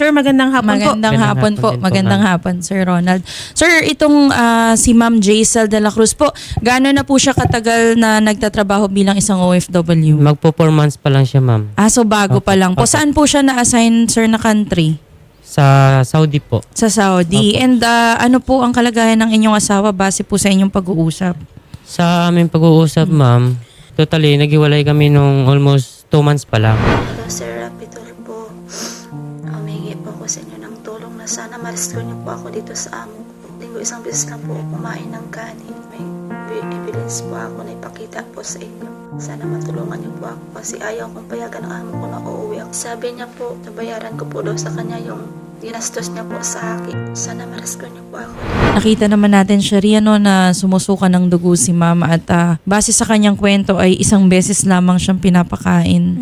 sir. Magandang hapon po. Magandang Magandang hapon po. hapon din po, Magandang ma'am. hapon, Sir Ronald. Sir, itong ah, si Ma'am Jaisel de la Cruz po, gaano na po siya katagal na nagtatrabaho bilang isang OFW? Magpo 4 months pa lang siya, ma'am. Ah, so bago pa Opo, lang po. opo. Saan po siya na-assign, sir, na country? Sa Saudi po. Sa Saudi. Opo. And ah, ano po ang kalagayan ng inyong asawa base po sa inyong pag-uusap? Sa aming pag-uusap, ma'am, totally, naghiwalay kami nung almost 2 months pa lang. Hello, Sir sana ma-rescue niyo po ako dito sa amo ko. Linggo isang beses lang po kumain ng kanin. May evidence po ako na ipakita po sa inyo. Sana matulungan niyo po ako kasi ayaw kong payagan ng amo ko na uuwi ako. Sabi niya po, nabayaran ko po daw sa kanya yung ginastos niya po sa akin. Sana ma-rescue niyo po ako. Nakita naman natin siya riyan no, na sumusuka ng dugo si ma'am at ah, base sa kanyang kwento ay isang beses lamang siyang pinapakain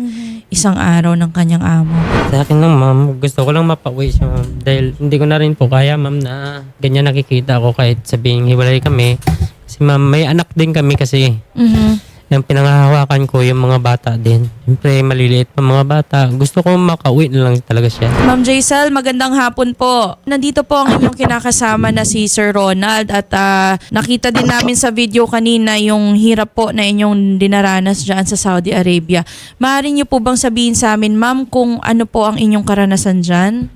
isang araw ng kanyang amo. Sa akin lang, ma'am, gusto ko lang mapauwi siya, ma'am. Dahil hindi ko na rin po kaya, ma'am, na ganyan nakikita ako kahit sabihin hiwalay kami. Kasi, ma'am, may anak din kami kasi. Mhm. Yung pinangahawakan ko yung mga bata din. Siyempre, maliliit pa mga bata. Gusto ko makauwi na lang talaga siya. Ma'am Jaisel, magandang hapon po. Nandito po ang inyong kinakasama na si Sir Ronald at ah, nakita din namin sa video kanina yung hirap po na inyong dinaranas dyan sa Saudi Arabia. Maaari niyo po bang sabihin sa amin, ma'am, kung ano po ang inyong karanasan dyan?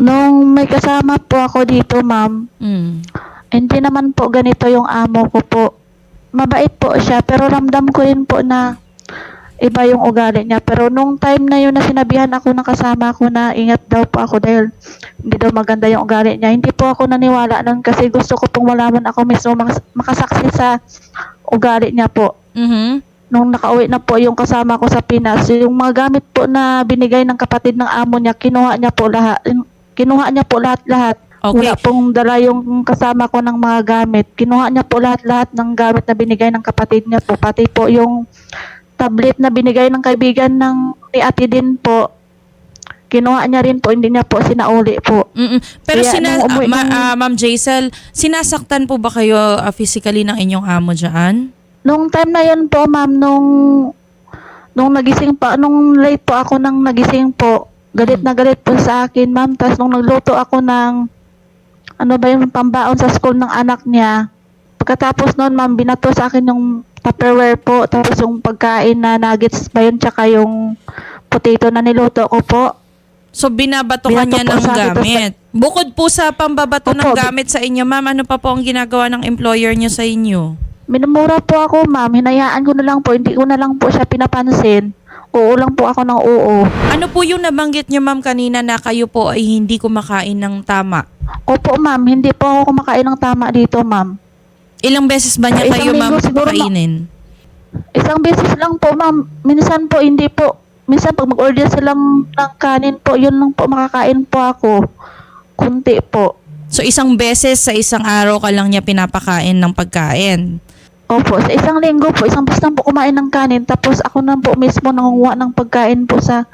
Nung may kasama po ako dito, ma'am, Mm. Hindi naman po ganito yung amo ko po. Mabait po siya, pero ramdam ko rin po na iba yung ugali niya. Pero nung time na yun na sinabihan ako ng kasama ko na ingat daw po ako dahil hindi daw maganda yung ugali niya, hindi po ako naniwala nun kasi gusto ko pong malaman ako mismo makas- makasaksi sa ugali niya po. Mhm. Nung nakauwi na po yung kasama ko sa Pinas, yung mga gamit po na binigay ng kapatid ng amo niya, kinuha niya po lahat. Kinuha niya po lahat-lahat. Okay. Wala pong dala yung kasama ko ng mga gamit. Kinuha niya po lahat-lahat ng gamit na binigay ng kapatid niya po. Pati po yung tablet na binigay ng kaibigan ng ni ate din po. Kinuha niya rin po, hindi niya po sinauli po. Mm-mm. Pero Kaya sina, ah, ma- ah, Ma'am Jaisel, sinasaktan po ba kayo ah, physically ng inyong amo dyan? Nung time na yun po, ma'am, nung nung nagising pa, nung late po ako nang nagising po, galit na galit po sa akin, ma'am. Tapos nung nagluto ako ng, ano ba yung pambaon sa school ng anak niya, pagkatapos noon, ma'am, binato sa akin yung Tupperware po, tapos yung pagkain na nuggets ba yun, tsaka yung potato na niluto ko po. So binabato ka Binato niya ng sa gamit. Bukod po sa pambabato ng Opo. gamit sa inyo, ma'am, ano pa po ang ginagawa ng employer niyo sa inyo? Minumura po ako, ma'am. Hinayaan ko na lang po. Hindi ko na lang po siya pinapansin. Oo lang po ako ng oo. Ano po yung nabanggit niyo, ma'am, kanina na kayo po ay hindi kumakain ng tama? Opo, ma'am. Hindi po ako kumakain ng tama dito, ma'am. Ilang beses ba niya Isang kayo, ma'am, linggo siguro, kainin? Isang beses lang po, ma'am. Minsan po, hindi po. Minsan pag mag-order sila ng kanin po, yun lang po makakain po ako. Kunti po. So isang beses sa isang araw ka lang niya pinapakain ng pagkain. Opo, sa isang linggo po, isang beses lang po kumain ng kanin. Tapos ako na po mismo nangunguha ng pagkain po sa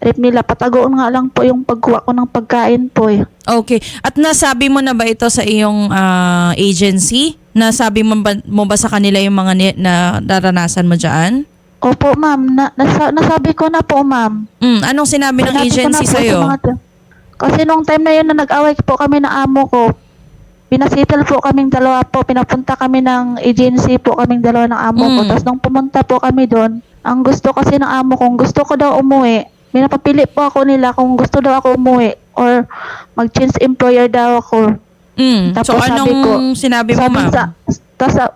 rep nila. Patagoon nga lang po yung pagkuha ko ng pagkain po eh. Okay. At nasabi mo na ba ito sa iyong ah, agency? Nasabi mo ba, mo ba sa kanila yung mga ni- na naranasan mo dyan? Opo, ma'am. Na, nasa, nasabi ko na po, ma'am. Mm, anong sinabi ng Sinabi ko na agency po sa sa'yo? mga Kasi nung time na yun na nag-away po kami ng amo ko, pinasital po kaming dalawa po, pinapunta kami ng agency po kaming dalawa ng amo ko. Mm. Tapos nung pumunta po kami doon, ang gusto kasi ng amo ko, gusto ko daw umuwi, pinapapili po ako nila kung gusto daw ako umuwi or mag-change employer daw ako. Mm. So Tapos sabi anong ko, sinabi mo, sabi ma'am? Sa, sa-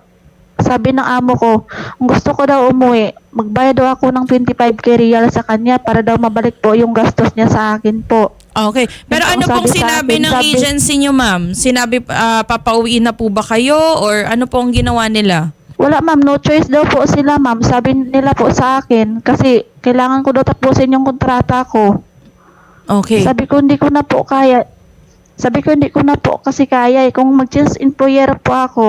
sabi ng amo ko, kung gusto ko daw umuwi, magbayad daw ako ng 25k real sa kanya para daw mabalik po yung gastos niya sa akin po. Okay. Pero Yung ano sabi pong sinabi akin, ng sabi- agency nyo, ma'am? Sinabi, ah, papauwiin na po ba kayo? Or ano pong ginawa nila? Wala ma'am, no choice daw po sila ma'am. Sabi nila po sa akin kasi kailangan ko daw tapusin yung kontrata ko. Okay. Sabi ko hindi ko na po kaya. Sabi ko hindi ko na po kasi kaya eh. Kung mag-change employer po ako,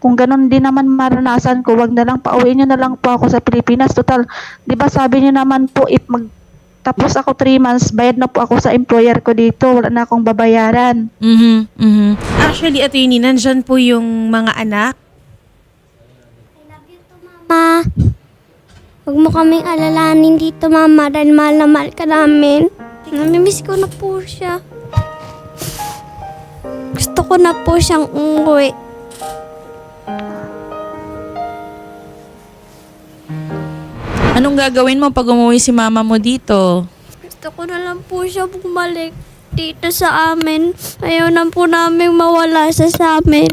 kung ganun din naman maranasan ko, wag na lang pauwi nyo na lang po ako sa Pilipinas. Total, di ba sabi niyo naman po if mag tapos ako 3 months, bayad na po ako sa employer ko dito. Wala na akong babayaran. Mhm. Mhm. Actually, attorney, nandyan po yung mga anak. Ma, huwag mo kaming alalanin dito, Mama, dahil mahal na mahal ka namin. Namimiss ko na po siya. Gusto ko na po siyang umuwi. Anong gagawin mo pag umuwi si mama mo dito? Gusto ko na lang po siya bumalik dito sa amin. Ayaw na po namin mawala siya sa amin.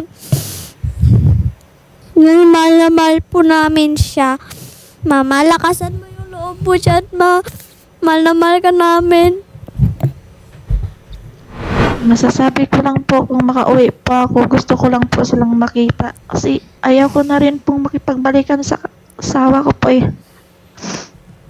Mahal na mahal po namin siya. Mama, lakasan mo yung loob mo siya at ma mahal na mahal ka namin. Masasabi ko lang po kung makauwi po ako, gusto ko lang po silang makita. Kasi ayaw ko na rin pong makipagbalikan sa asawa ko po eh.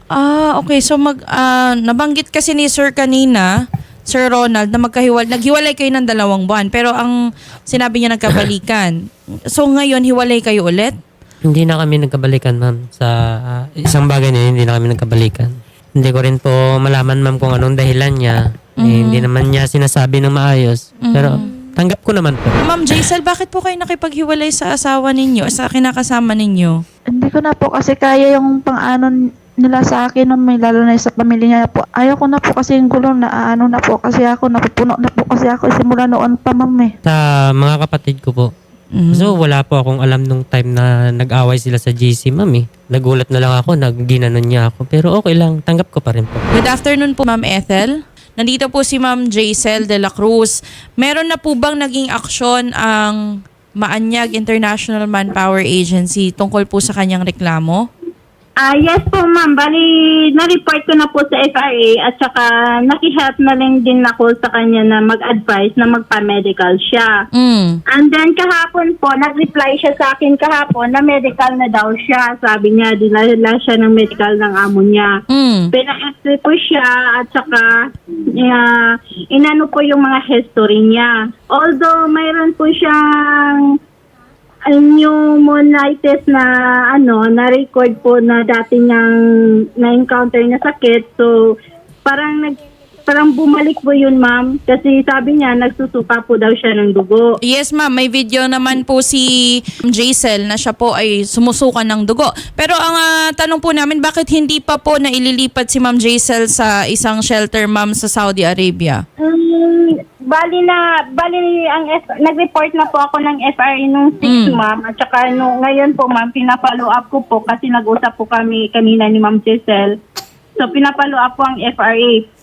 Ah, okay. So mag ah, nabanggit kasi ni Sir kanina, Sir Ronald, na magkahiwal, naghiwalay kayo ng dalawang buwan. Pero ang sinabi niya nagkabalikan. So ngayon, hiwalay kayo ulit? Hindi na kami nagkabalikan, ma'am. Sa ah, isang bagay na yun, hindi na kami nagkabalikan. Hindi ko rin po malaman, ma'am, kung anong dahilan niya. Eh, hindi naman niya sinasabi ng maayos. Pero tanggap ko naman po. Ma'am Jaisel, bakit po kayo nakipaghiwalay sa asawa ninyo, sa kinakasama ninyo? Hindi ko na po kasi kaya yung pang-ano nila sa akin, no, may lalo na sa pamilya niya po. Ayaw ko na po kasi yung gulo na ano na po kasi ako, napupuno na po kasi ako simula noon pa ma'am eh. Sa mga kapatid ko po. Mhm. So, wala po akong alam nung time na nag-away sila sa GC, ma'am eh. Nagulat na lang ako, nagginanon niya ako. Pero okay lang, tanggap ko pa rin po. Good afternoon po, Ma'am Ethel. Nandito po si Ma'am Jaisel de la Cruz. Meron na po bang naging aksyon ang Maanyag International Manpower Agency tungkol po sa kanyang reklamo? Ah, yes po ma'am. Bali, na-report ko na po sa FRA at saka nakihelp na lang din ako sa kanya na mag-advise na magpa-medical siya. Mm. And then kahapon po, nag-reply siya sa akin kahapon na medical na daw siya. Sabi niya, dinala siya ng medical ng amo niya. Mm. Pina-x-ray po siya at saka uh, inano po yung mga history niya. Although mayroon po siyang pneumonitis na ano, na record po na dati niyang na-encounter na sakit. So, parang nag parang bumalik po yun, ma'am. Kasi sabi niya, nagsusuka po daw siya ng dugo. Yes, ma'am. May video naman po si Jaisel na siya po ay sumusukan ng dugo. Pero ang ah, tanong po namin, bakit hindi pa po na ililipat si Ma'am Jaisel sa isang shelter, ma'am, sa Saudi Arabia? Um, bali na, bali ang F, nag-report na po ako ng FRA nung 6 Mm. ma'am. At saka nung, ngayon po ma'am, pinapollow up ko po kasi nag-usap po kami kanina ni Ma'am Giselle. So pinapollow up po ang FRA.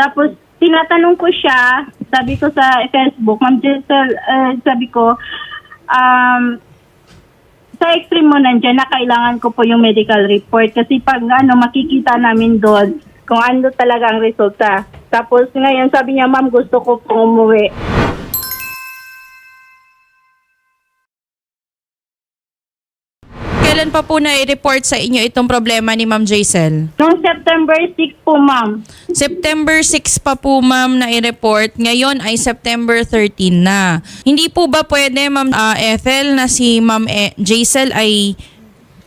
Tapos tinatanong ko siya, sabi ko sa Facebook, Ma'am Giselle, eh, sabi ko, um, sa extreme mo nandiyan na kailangan ko po yung medical report kasi pag ano makikita namin doon kung ano talaga ang resulta. Tapos ngayon sabi niya, ma'am gusto ko po umuwi. Kailan pa po na i-report sa inyo itong problema ni Ma'am Jaisel? Noong September 6 po, ma'am. September 6 pa po ma'am na i-report. Ngayon ay September 13 na. Hindi po ba pwede ma'am ah, Ethel na si ma'am e- Jaisel ay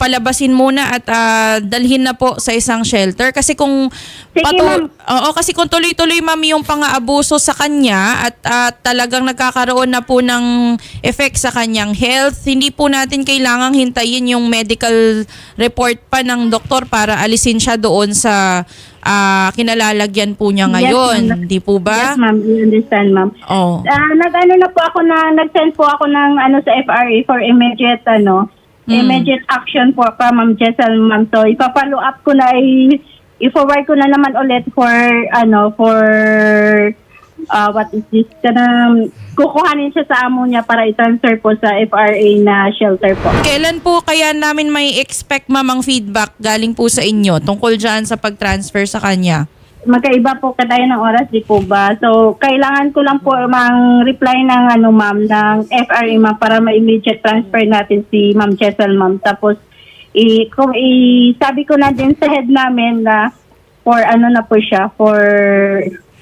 palabasin muna at ah, dalhin na po sa isang shelter kasi kung Sige, ma'am. Oo, kasi kung tuloy-tuloy ma'am yung pang-aabuso sa kanya at ah, talagang nagkakaroon na po ng effect sa kanyang health, hindi po natin kailangang hintayin yung medical report pa ng doktor para alisin siya doon sa ah, kinalalagyan po niya Yes, ngayon. ma'am. Hindi po ba? Yes, ma'am. I understand, ma'am. Oh. Ah, nag-ano na po ako na, nag-send po ako ng ano sa FRA for immediate, ano, Mm. immediate action po pa, ma'am Jessel, ma'am. So, ipapollow up ko na, i-forward ko na naman ulit for, ano, for, ah, what is this, kana, kukuhanin siya sa amo niya para i-transfer po sa FRA na shelter po. Kailan po kaya namin may expect ma'am ang feedback galing po sa inyo tungkol dyan sa pag-transfer sa kanya? Magkaiba po kadayo ng oras, di po ba? So, kailangan ko lang po mang reply ng ano ma'am, ng FRA ma'am para ma-immediate transfer natin si Ma'am Jessel ma'am. Tapos, i, kung, i, sabi ko na din sa head namin na for ano na po siya, for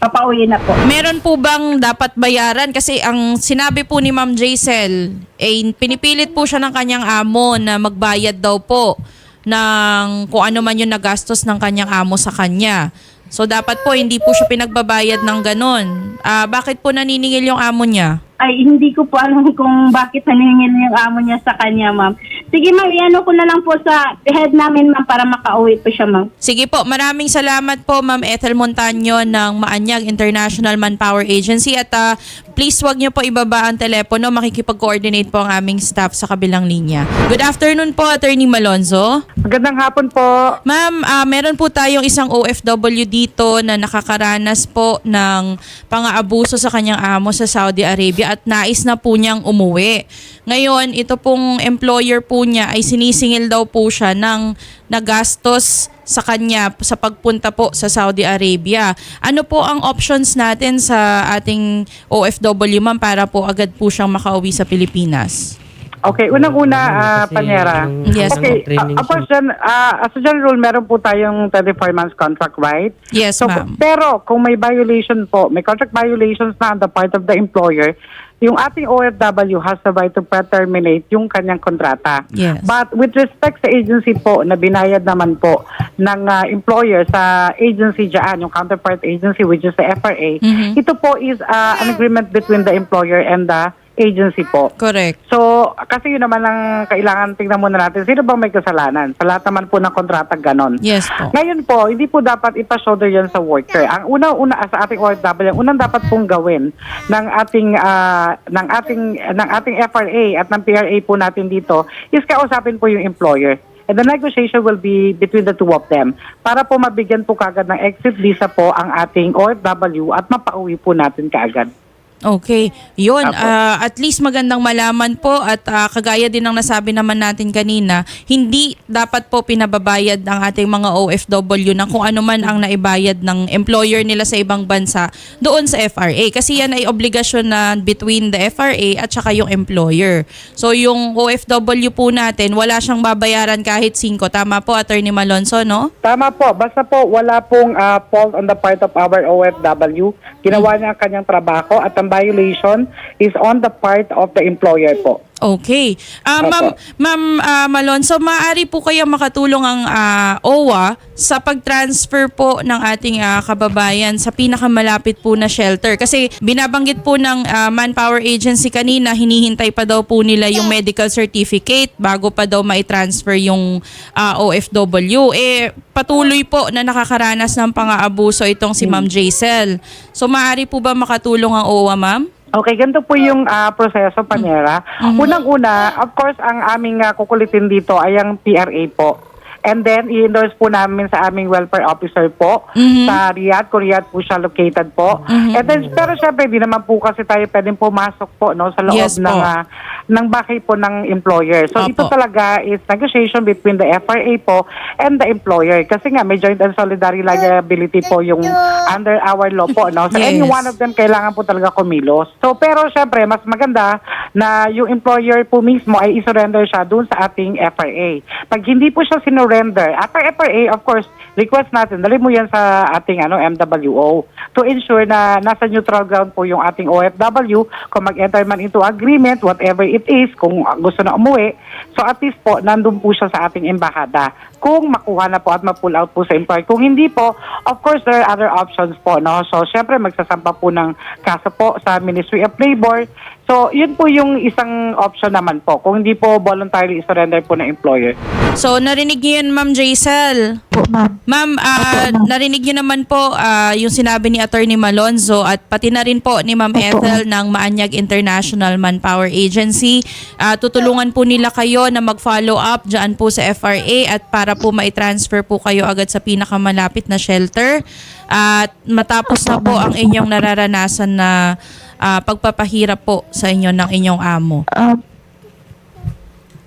papauwi na po. Meron po bang dapat bayaran? Kasi ang sinabi po ni Ma'am Jaisel, eh, pinipilit po siya ng kanyang amo na magbayad daw po ng kung ano man yung nagastos ng kanyang amo sa kanya. So dapat po hindi po siya pinagbabayad ng ganon. Ah, bakit po naniningil yung amo niya? Ay, hindi ko po alam kung bakit naningil yung amo niya sa kanya, ma'am. Sige ma'am, iano ko na lang po sa head namin ma'am para makauwi po siya ma'am. Sige po, maraming salamat po Ma'am Ethel Montaño ng Maanyag International Manpower Agency at ah, please wag niyo po ibaba ang telepono, makikipag-coordinate po ang aming staff sa kabilang linya. Good afternoon po, Attorney Malonzo. Magandang hapon po. Ma'am, ah, meron po tayong isang OFW dito na nakakaranas po ng pang-aabuso sa kanyang amo sa Saudi Arabia at nais na po niyang umuwi. Ngayon, ito pong employer po niya ay sinisingil daw po siya ng nagastos sa kanya sa pagpunta po sa Saudi Arabia. Ano po ang options natin sa ating OFW ma'am para po agad po siyang makauwi sa Pilipinas? Okay, unang-una, ah, Kasi Panyera. yung- Yes. Okay, uh, of course, dyan, ah, as a general rule, meron po tayong 34 months contract, right? Yes, So, ma'am. pero kung may violation po, may contract violations na on the part of the employer, yung ating OFW has the right to terminate yung kanyang kontrata. Yes. But with respect sa agency po na binayad naman po ng ah, employer sa agency dyan, yung counterpart agency which is the FRA, Mhm. ito po is ah, an agreement between the employer and the agency po. Correct. So, kasi yun naman ang kailangan tingnan muna natin. Sino bang may kasalanan? Sa lahat naman po ng kontrata ganon. Yes po. Ngayon po, hindi po dapat ipa-shoulder yan sa worker. Ang una-una sa ating OFW, ang unang dapat pong gawin ng ating ah, ng ating ng ating FRA at ng PRA po natin dito is kausapin po yung employer. And the negotiation will be between the two of them para po mabigyan po kagad ng exit visa po ang ating OFW at mapauwi po natin kaagad. Okay. Yun, Apo. ah, at least magandang malaman po at ah, kagaya din ng nasabi naman natin kanina, hindi dapat po pinababayad ang ating mga OFW ng kung ano man ang naibayad ng employer nila sa ibang bansa doon sa FRA. Kasi yan ay obligasyon na between the FRA at saka yung employer. So yung OFW po natin, wala siyang babayaran kahit 5. Tama po, Attorney Malonzo, no? Tama po. Basta po wala pong ah, fault on the part of our OFW. Ginawa niya ang kanyang trabaho at ang violation is on the part of the employer po. Okay. Opo. ma'am, ma'am ah, Malonzo, maaari po kayo makatulong ang ah, OWA sa pag-transfer po ng ating ah, kababayan sa pinakamalapit po na shelter. Kasi binabanggit po ng ah, Manpower Agency kanina, hinihintay pa daw po nila yung medical certificate bago pa daw mai-transfer yung ah, OFW. Eh, patuloy po na nakakaranas ng pang-aabuso itong si Ma'am Jaisel. So, maaari po ba makatulong ang OWA, ma'am? Okay, ganito po yung ah, proseso, Panyera. Unang-una, of course, ang aming ah, kukulitin dito ay ang PRA po. And then, i-endorse po namin sa aming welfare officer po sa Riyadh, kung Riyadh po siya located po. And then, pero syempre, di naman po kasi tayo pwedeng pumasok po no, sa loob Yes ng, po. ah, ng bahay po ng employer. So, Opo. ito talaga is negotiation between the FRA po and the employer. Kasi nga, may joint and solidary liability po yung under our law po. No? So, any Yes. one of them kailangan po talaga kumilos. So, pero syempre, mas maganda na yung employer po mismo ay isurrender siya dun sa ating FRA. Pag hindi po siya sinurrender, after FRA, of course, request natin, dali mo yan sa ating ano MWO to ensure na nasa neutral ground po yung ating OFW kung mag-enter man into agreement, whatever it is, kung gusto na umuwi. So at least po, nandun po siya sa ating embahada. Kung makuha na po at ma-pull out po sa employer. Kung hindi po, of course, there are other options po. No? So syempre, magsasampa po ng kaso po sa Ministry of Labor. So, yun po yung isang option naman po. Kung hindi po voluntarily surrender po ng employer. So, narinig niyo yun, Ma'am Jaisel. Po, ma'am. Ma'am, ah, narinig niyo naman po ah, yung sinabi ni Attorney Malonzo at pati na rin po ni Ma'am Ethel ng Maanyag International Manpower Agency. Ah, tutulungan po nila kayo na mag-follow up dyan po sa FRA at para po mai-transfer po kayo agad sa pinakamalapit na shelter. At matapos na po ang inyong nararanasan na ah, pagpapahirap po sa inyo ng inyong amo. Ah,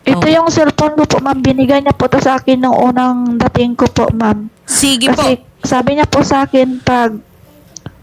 ito Oh. yung cellphone ko po, ma'am. Binigay niya po to sa akin nung unang dating ko po, ma'am. Sige po. Kasi sabi niya po sa akin, pag,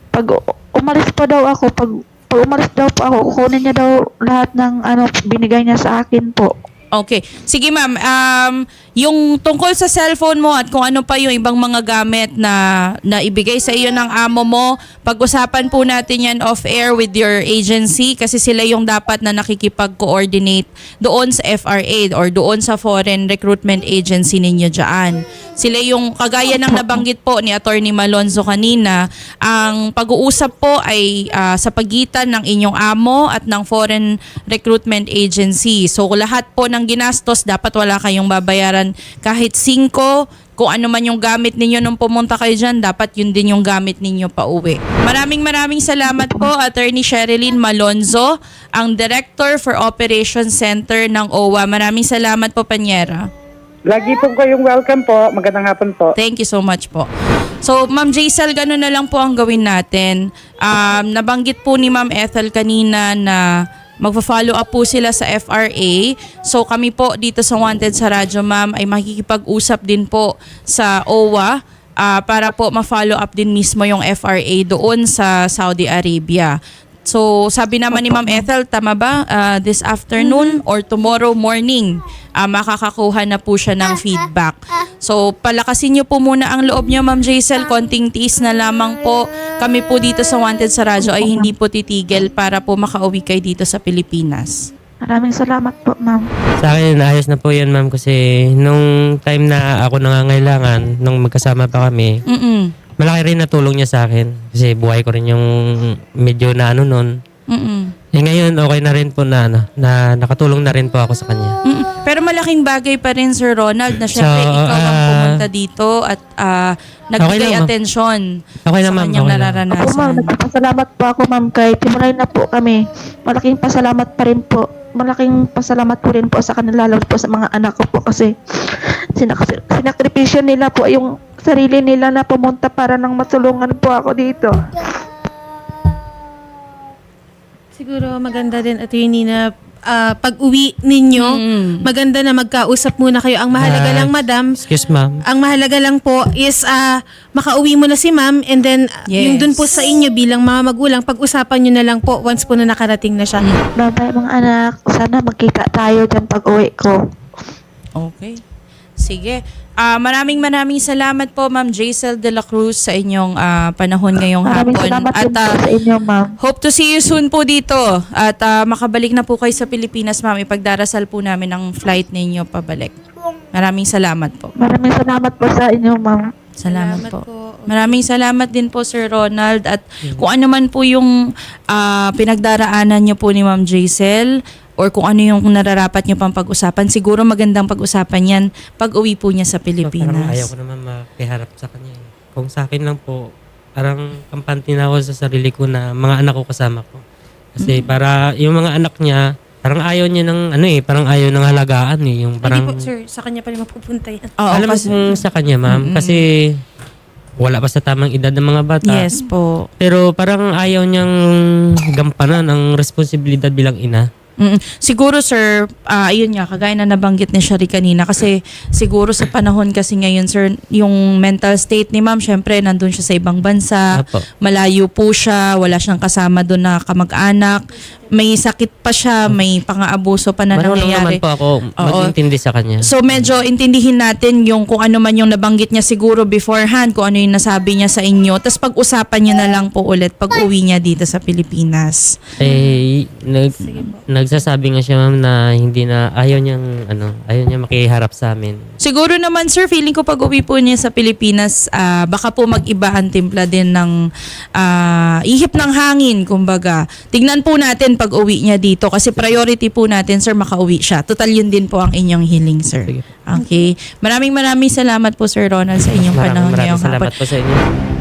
pag umalis pa daw ako, pag, pag umalis daw po ako, kukunin niya daw lahat ng ano, binigay niya sa akin po. Okay. Sige ma'am, um, yung tungkol sa cellphone mo at kung ano pa yung ibang mga gamit na, na ibigay sa iyo ng amo mo, pag-usapan po natin yan off-air with your agency kasi sila yung dapat na nakikipag-coordinate doon sa FRA or doon sa foreign recruitment agency ninyo dyan. Sila yung kagaya ng nabanggit po ni Attorney Malonzo kanina, ang pag-uusap po ay ah, sa pagitan ng inyong amo at ng foreign recruitment agency. So lahat po ng ng ginastos, dapat wala kayong babayaran kahit 5 kung ano man yung gamit ninyo nung pumunta kayo dyan, dapat yun din yung gamit ninyo pa uwi. Maraming maraming salamat po, Attorney Sherilyn Malonzo, ang Director for Operations Center ng OWA. Maraming salamat po, Panyera. Lagi po kayong welcome po. Magandang hapon po. Thank you so much po. So, Ma'am Jaisal, gano'n na lang po ang gawin natin. Um, nabanggit po ni Ma'am Ethel kanina na magpa-follow up po sila sa FRA. So, kami po dito sa Wanted sa Radyo, Ma'am, ay makikipag-usap din po sa OWA ah, para po ma-follow up din mismo yung FRA doon sa Saudi Arabia. So, sabi naman ni Ma'am Ethel, tama ba? Ah, this afternoon or tomorrow morning, ah, makakakuha na po siya ng feedback. So, palakasin niyo po muna ang loob niyo, Ma'am Jaisel. Konting tiis na lamang po. Kami po dito sa Wanted sa Radyo ay hindi po titigil para po makauwi kayo dito sa Pilipinas. Maraming salamat po, ma'am. Sa akin, ayos na po yun, ma'am. Kasi nung time na ako nangangailangan, nung magkasama pa kami, Mm-mm. Malaki rin natulong niya sa akin. Kasi buhay ko rin yung medyo na ano nun. Mm-mm. Eh ngayon, okay na rin po na, ano, na nakatulong na rin po ako sa kanya. Mm-mm. Pero malaking bagay pa rin, Sir Ronald, na syempre So, ikaw ang ah, pumunta dito at ah, nagbigay Okay lang, ma'am. atensyon Okay sa na, ma'am. kanyang Okay na. Opo, ma'am. nararanasan. Nagpapasalamat po ako, ma'am. Kahit himulay na po kami. Malaking pasalamat pa rin po. Malaking pasalamat po rin po sa kanila, lalo po sa mga anak ko po kasi sinak- sinakripisyo nila po yung sarili nila na pumunta para nang matulungan po ako dito. Siguro maganda din, attorney, na ah, pag-uwi ninyo, Mm. maganda na magkausap muna kayo. Ang mahalaga Ah, lang, madam, Excuse, ma'am. ang mahalaga lang po is ah, makauwi mo na si ma'am and then ah, Yes. yung dun po sa inyo bilang mga magulang, pag-usapan nyo na lang po once po na nakarating na siya. Bye-bye mga anak. Sana magkita tayo dyan pag uwi ko. Okay. Sige. Ah, maraming maraming salamat po Ma'am Jaisel de la Cruz sa inyong ah, panahon ngayong Maraming hapon. salamat At po ah, sa inyo, ma'am. hope to see you soon po dito. At ah, makabalik na po kayo sa Pilipinas, Ma'am. Ipagdarasal po namin ang flight ninyo pabalik. Maraming salamat po. Maraming salamat po sa inyo, ma'am. Salamat, po. Maraming salamat din po Sir Ronald at kung ano man po yung ah, pinagdaraanan niyo po ni Ma'am Jaisel or kung ano yung nararapat niyo pang pag-usapan, siguro magandang pag-usapan yan pag uwi po niya sa So, parang Pilipinas. ayaw ko naman makiharap sa kanya. eh. Kung sa akin lang po, parang kampante na ako sa sarili ko na mga anak ko kasama ko. Kasi para yung mga anak niya, parang ayaw niya ng ano eh, parang ayaw ng halagaan eh. Yung Hindi parang, po, sir, sa kanya pa rin mapupunta yan. Oo, alam mo kasi- kung sa kanya ma'am, kasi wala pa sa tamang edad ng mga bata. Yes po. Pero parang ayaw niyang gampanan ang responsibilidad bilang ina. Mm, Siguro sir, ah ayun nga, kagaya na nabanggit ni Shari kanina kasi siguro sa panahon kasi ngayon sir, yung mental state ni ma'am, syempre nandun siya sa ibang bansa, Apo. malayo po siya, wala siyang kasama doon na kamag-anak, may sakit pa siya, may pang-aabuso pa na Marunong naman nangyayari. po ako Oo. mag-intindi sa kanya. So medyo intindihin natin yung kung ano man yung nabanggit niya siguro beforehand, kung ano yung nasabi niya sa inyo. Tapos pag-usapan niya na lang po ulit pag uwi niya dito sa Pilipinas. Eh, nag, nagsasabi nga siya ma'am na hindi na, ayaw niyang, ano, ayaw niya makiharap sa amin. Siguro naman sir, feeling ko pag uwi po niya sa Pilipinas, ah, baka po mag-iba ang timpla din ng ah, ihip ng hangin, kumbaga. Tignan po natin pag uwi niya dito kasi priority po natin sir makauwi siya. Total yun din po ang inyong hiling sir. Sige. Okay. Maraming maraming salamat po Sir Ronald sa inyong Maraming panahon maraming ngayong hapon. salamat po sa inyo.